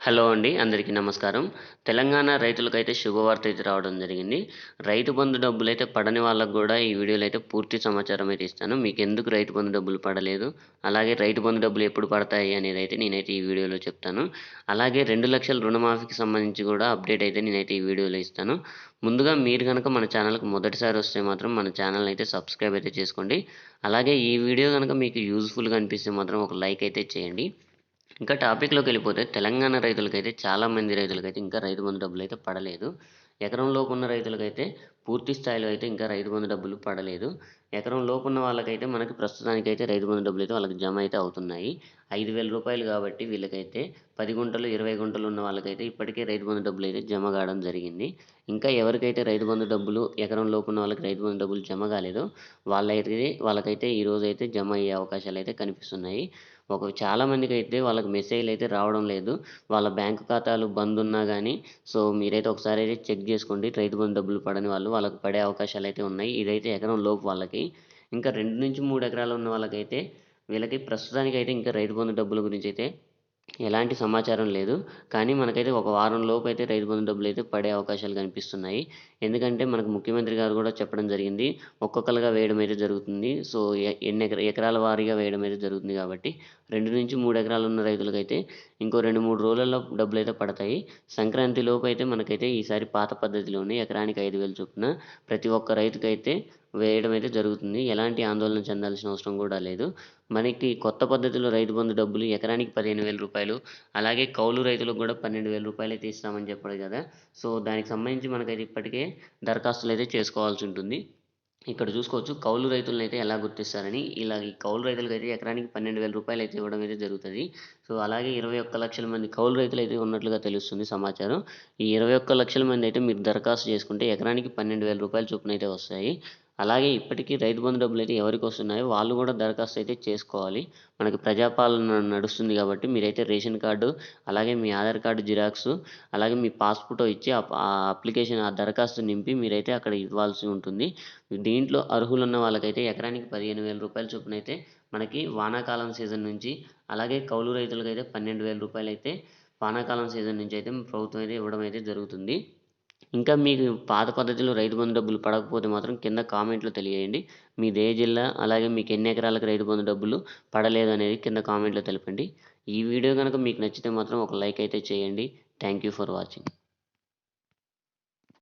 Hello అండి అందరికీ నమస్కారం. తెలంగాణ రైతులకైతే శుభవార్త అయితే రావడం జరిగింది. రైతు బంధు డబ్బులు అయితే పడని వాళ్ళకు కూడా ఈ వీడియోలో అయితే పూర్తి సమాచారం అయితే ఇస్తాను. మీకు ఎందుకు రైతు బంధు డబ్బులు పడలేదు? అలాగే రైతు బంధు డబ్బులు ఎప్పుడు పడతాయి అనేది అయితే నేనైతే ఈ వీడియోలో చెప్తాను. అలాగే రెండు లక్షల రుణమాఫీకి సంబంధించి కూడా అప్డేట్ అయితే నేనైతే ఈ వీడియోలో ఇస్తాను. ముందుగా మీరు కనుక మన ఛానల్కి మొదటిసారి వస్తే మాత్రం మన ఛానల్ అయితే సబ్స్క్రైబ్ అయితే చేసుకోండి. అలాగే ఈ వీడియో కనుక మీకు యూజ్ఫుల్గా అనిపిస్తే మాత్రం ఒక లైక్ అయితే చేయండి. ఇంకా టాపిక్లోకి వెళ్ళిపోతే తెలంగాణ రైతులకైతే చాలామంది రైతులకైతే ఇంకా రైతు బంధు డబ్బులు అయితే పడలేదు. ఎకరం లోపు ఉన్న రైతులకైతే పూర్తి స్థాయిలో అయితే ఇంకా రైతు బంధు డబ్బులు పడలేదు. ఎకరం లోపు ఉన్న వాళ్ళకైతే మనకి ప్రస్తుతానికైతే రైతు బంధు డబ్బులు అయితే వాళ్ళకి జమ అయితే అవుతున్నాయి. ఐదు వేల రూపాయలు కాబట్టి వీళ్ళకైతే పది గుంటలు ఇరవై గుంటలు ఉన్న వాళ్ళకైతే ఇప్పటికే రైతు బంధు డబ్బులు అయితే జమ కావడం జరిగింది. ఇంకా ఎవరికైతే రైతు బంధు డబ్బులు ఎకరం లోపు ఉన్న వాళ్ళకి రైతు బంధు డబ్బులు జమ కాలేదో వాళ్ళైతే వాళ్ళకైతే ఈరోజు అయితే జమ అయ్యే అవకాశాలు అయితే కనిపిస్తున్నాయి. ఒక చాలామందికి అయితే వాళ్ళకి మెసేజ్లు అయితే రావడం లేదు. వాళ్ళ బ్యాంకు ఖాతాలు బంద్ ఉన్నా కానీ సో మీరైతే ఒకసారి అయితే చెక్ చేసుకోండి. రైతు బంధు డబ్బులు పడని వాళ్ళు వాళ్ళకి పడే అవకాశాలు అయితే ఉన్నాయి. ఇదైతే ఎకరం లోపు వాళ్ళకి. ఇంకా రెండు నుంచి మూడు ఎకరాలు ఉన్న వాళ్ళకైతే వీళ్ళకి ప్రస్తుతానికైతే ఇంకా రైతు బంధు డబ్బుల గురించి అయితే ఎలాంటి సమాచారం లేదు. కానీ మనకైతే ఒక వారం లోపు అయితే రైతు బంధు డబ్బులు అయితే పడే అవకాశాలు కనిపిస్తున్నాయి. ఎందుకంటే మనకు ముఖ్యమంత్రి గారు కూడా చెప్పడం జరిగింది. ఒక్కొక్కరుగా వేయడం అయితే జరుగుతుంది. సో ఎన్ని ఎకర ఎకరాల వారీగా వేయడం అయితే జరుగుతుంది కాబట్టి రెండు నుంచి మూడు ఎకరాలు ఉన్న రైతులకైతే ఇంకో రెండు మూడు రోజులలో డబ్బులు అయితే పడతాయి. సంక్రాంతి లోపు అయితే మనకైతే ఈసారి పాత పద్ధతిలోనే ఎకరానికి ఐదు వేలు చొప్పున ప్రతి ఒక్క రైతుకైతే వేయడం అయితే జరుగుతుంది. ఎలాంటి ఆందోళన చెందాల్సిన అవసరం కూడా లేదు. మనకి కొత్త పద్ధతిలో రైతు బంధు డబ్బులు ఎకరానికి పదిహేను వేల రూపాయలు అలాగే కౌలు రైతులకు కూడా పన్నెండు వేల రూపాయలు అయితే ఇస్తామని చెప్పాడు కదా. సో దానికి సంబంధించి మనకైతే ఇప్పటికే దరఖాస్తులు అయితే చేసుకోవాల్సి ఉంటుంది. ఇక్కడ చూసుకోవచ్చు కౌలు రైతులను అయితే ఎలా గుర్తిస్తారని. ఇలా ఈ కౌలు రైతులకు అయితే ఎకరానికి పన్నెండు వేల రూపాయలు అయితే ఇవ్వడం అయితే జరుగుతుంది. సో అలాగే ఇరవై ఒక్క లక్షల మంది కౌలు రైతులు అయితే ఉన్నట్లుగా తెలుస్తుంది సమాచారం. ఈ ఇరవై ఒక్క లక్షల మంది అయితే మీరు దరఖాస్తు చేసుకుంటే ఎకరానికి పన్నెండు వేల రూపాయలు చొప్పున అయితే వస్తాయి. అలాగే ఇప్పటికీ రైతు బంధు డబ్బులు అయితే ఎవరికి వస్తున్నాయో వాళ్ళు కూడా దరఖాస్తు అయితే చేసుకోవాలి. మనకి ప్రజాపాలన నడుస్తుంది కాబట్టి మీరైతే రేషన్ కార్డు అలాగే మీ ఆధార్ కార్డు జిరాక్స్ అలాగే మీ పాస్ఫోటో ఇచ్చి ఆ అప్లికేషన్ ఆ దరఖాస్తు నింపి మీరైతే అక్కడ ఇవ్వాల్సి ఉంటుంది. దీంట్లో అర్హులున్న వాళ్ళకైతే ఎకరానికి పదిహేను వేల రూపాయల చొప్పున అయితే మనకి వానాకాలం సీజన్ నుంచి అలాగే కౌలు రైతులకైతే పన్నెండు వేల రూపాయలు అయితే వానాకాలం సీజన్ నుంచి అయితే ప్రభుత్వం అయితే ఇవ్వడం అయితే జరుగుతుంది. ఇంకా మీకు పాత పద్ధతిలో రైతు బంధు డబ్బులు పడకపోతే మాత్రం కింద కామెంట్లో తెలియజేయండి. మీది ఏ జిల్లా అలాగే మీకు ఎన్ని ఎకరాలకు రైతు బంధు డబ్బులు పడలేదు అనేది కింద కామెంట్లో తెలపండి. ఈ వీడియో కనుక మీకు నచ్చితే మాత్రం ఒక లైక్ అయితే చేయండి. Thank you for watching.